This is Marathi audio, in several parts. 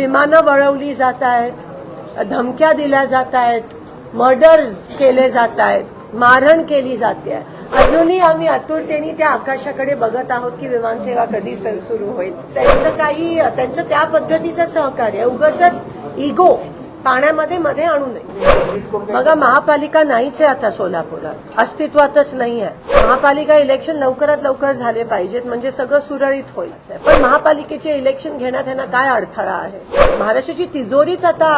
विमानं वळवली जात आहेत धमक्या दिल्या जात आहेत मर्डर्स केले जात आहेत मारहाण केली जाते. अजूनही आम्ही आतुरतेने त्या आकाशाकडे बघत आहोत की विमानसेवा कधी सु- सुरू होईल. त्यांचं काही त्यांचं त्या पद्धतीचं सहकार्य उगच इगो पाण्यामध्ये मध्ये आणू नये. बघा महापालिका नाहीच आहे आता सोलापुरात. अस्तित्वातच नाही आहे महापालिका इलेक्शन लवकरात लवकर झाले पाहिजेत म्हणजे सगळं सुरळीत होईल पण महापालिकेचे इलेक्शन घेण्यात यांना काय अडथळा आहे? महाराष्ट्राची तिजोरीच आता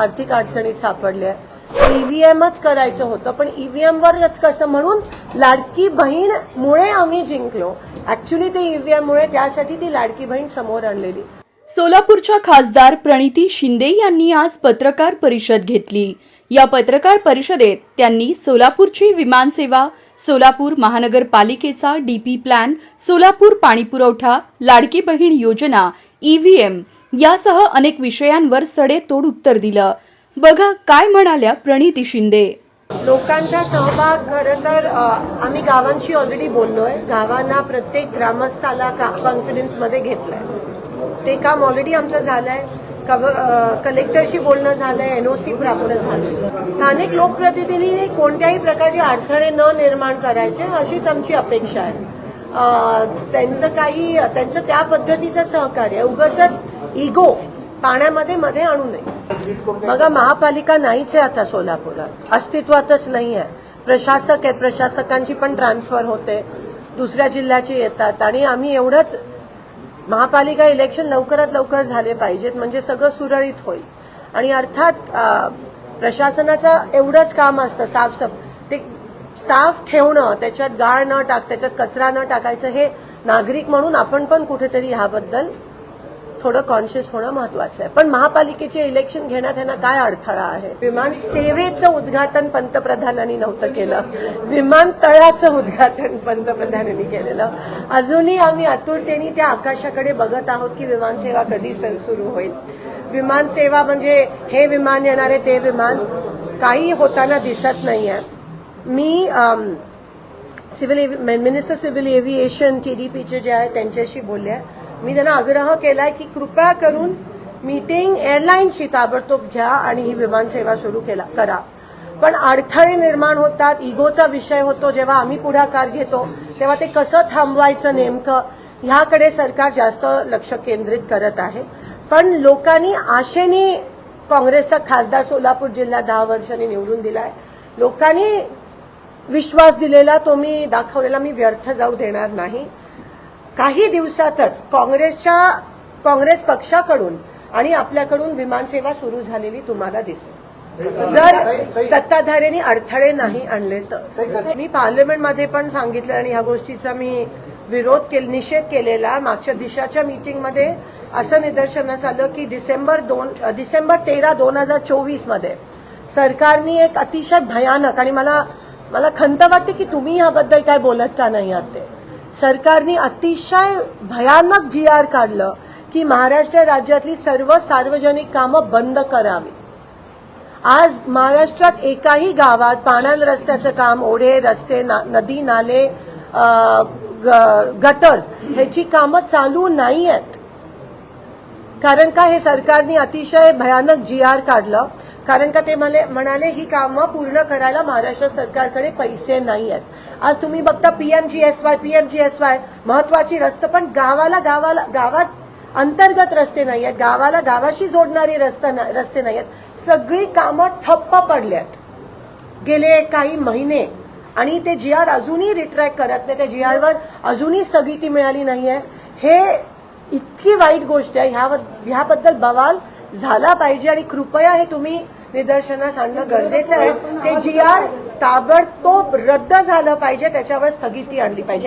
आर्थिक अडचणीत सापडली आहे. ईव्हीएमच करायचं होतं पण ईव्हीएम वरच कसं म्हणून लाडकी बहीण मुळे आम्ही जिंकलो. ऍक्च्युली ते ईव्हीएम मुळे त्यासाठी ती लाडकी बहीण समोर आणलेली. सोलापूरच्या खासदार प्रणिती शिंदे यांनी आज पत्रकार परिषद घेतली. या पत्रकार परिषदेत त्यांनी सोलापूरची विमानसेवा सोलापूर महानगरपालिकेचा डीपी प्लॅन सोलापूर पाणीपुरवठा लाडकी बहीण योजना ईव्हीएम यासह अनेक विषयांवर सडेतोड उत्तर दिलं. बघा काय म्हणाल्या प्रणिती शिंदे. लोकांचा सहभाग खरं तर आम्ही गावांशी ऑलरेडी बोललोय. गावांना प्रत्येक ग्रामस्थाला कॉन्फिडन्समध्ये घेतलंय. ते काम ऑलरेडी आमचं झालंय. कव- कलेक्टरशी बोलणं झालंय एनओसी प्राप्त झालं स्थानिक लोकप्रतिनिधींनी कोणत्याही प्रकारचे अडथळे न निर्माण करायचे अशीच आमची अपेक्षा आहे. त्यांचं काही त्यांचं त्या पद्धतीचं सहकार्य उगाच इगो पाण्यामध्ये मध्ये आणू नये. बघा महापालिका नाहीच आहे आता सोलापुरात. अस्तित्वातच नाही आहे. प्रशासक आहेत प्रशासकांची पण ट्रान्सफर होते. दुसऱ्या जिल्ह्याची येतात. आणि आम्ही एवढंच महापालिका इलेक्शन लवकरात लवकर झाले पाहिजेत म्हणजे सगळं सुरळीत होईल. आणि अर्थात प्रशासनाचं एवढंच काम असतं साफसफ ते साफ ठेवणं त्याच्यात गाळ न टाक त्याच्यात कचरा न टाकायचं हे नागरिक म्हणून आपण पण कुठेतरी ह्याबद्दल थोडं कॉन्शियस होणं महत्वाचं आहे. पण महापालिकेचे इलेक्शन घेण्यात ह्यांना काय अडथळा आहे? विमान सेवेचं उद्घाटन पंतप्रधानांनी नव्हतं केलं. विमानतळाचं उद्घाटन पंतप्रधानांनी केलेलं. अजूनही आम्ही आतुरतेने त्या आकाशाकडे बघत आहोत की विमानसेवा कधी सुरू होईल. विमानसेवा म्हणजे हे विमान येणारे ते विमान काही होताना दिसत नाही आहे मी सिव्हिल मिनिस्टर सिव्हिल एव्हिएशन पीचे जे आहे त्यांच्याशी बोलले आहे. मी त्यांना आग्रह केलाय की कृपया करून मीटिंग एअरलाईनशी ताबडतोब घ्या आणि ही विमानसेवा सुरू केला करा. पण अडथळे निर्माण होतात इगोचा विषय होतो. जेव्हा आम्ही पुढाकार घेतो तेव्हा ते कसं थांबवायचं नेमकं ह्याकडे सरकार जास्त लक्ष केंद्रित करत आहे. पण लोकांनी आशेने काँग्रेसचा खासदार सोलापूर जिल्हा दहा वर्षांनी निवडून दिलाय. लोकांनी विश्वास दिलेला तो मी दाखवलेला मी व्यर्थ जाऊ देणार नाही. काही दिवसातच काँग्रेसच्या काँग्रेस पक्षाकडून आणि आपल्याकडून विमानसेवा सुरू झालेली तुम्हाला दिसेल. जर सत्ताधाऱ्यांनी अडथळे नाही आणले तर. मी पार्लमेंटमध्ये पण सांगितलं आणि ह्या गोष्टीचा मी विरोध केला निषेध केलेला मागच्या दिशाच्या मीटिंगमध्ये. असं निदर्शनास आलं की डिसेंबर दोन डिसेंबर तेरा दोन हजार चोवीसमध्ये सरकारने एक अतिशय भयानक आणि मला मला खंत वाटते की तुम्ही ह्याबद्दल काय बोलत का नाही आहात ते. सरकारने अतिशय भयानक जी आर काढलं की महाराष्ट्र राज्यातली सर्व सार्वजनिक कामं बंद करावी. आज महाराष्ट्रात एकाही गावात पाण्यान रस्त्याचं काम ओढे रस्ते ना- नदी नाले गटर्स ह्याची कामं चालू नाही आहेत कारण का हे सरकारने अतिशय भयानक जी आर काढलं? कारण का ते म्हणे म्हणाले ही कामं पूर्ण करायला महाराष्ट्र सरकारकडे पैसे नाही आहेत आज तुम्ही बघता पीएमजीएसवाय पीएमजीएसवाय महत्वाची रस्ते पण गावाला गावाला गावात अंतर्गत रस्ते नाही आहेत गावाला गावाशी जोडणारी रस्ता ना- रस्ते नाही आहेत सगळी कामं ठप्प पडल्यात आहेत गेले काही महिने आणि ते जी आर अजूनही रिट्रॅक्ट करत नाही. त्या जी आरवर अजूनही स्थगिती मिळाली नाही आहे हे इतकी वाईट गोष्ट आहे. ह्या ह्याबद्दल बवाल झाला पाहिजे आणि कृपया हे तुम्ही निदर्शनास आणणं गरजेचं आहे. ते जी आर ताबडतोब रद्द झालं पाहिजे त्याच्यावर स्थगिती आणली पाहिजे.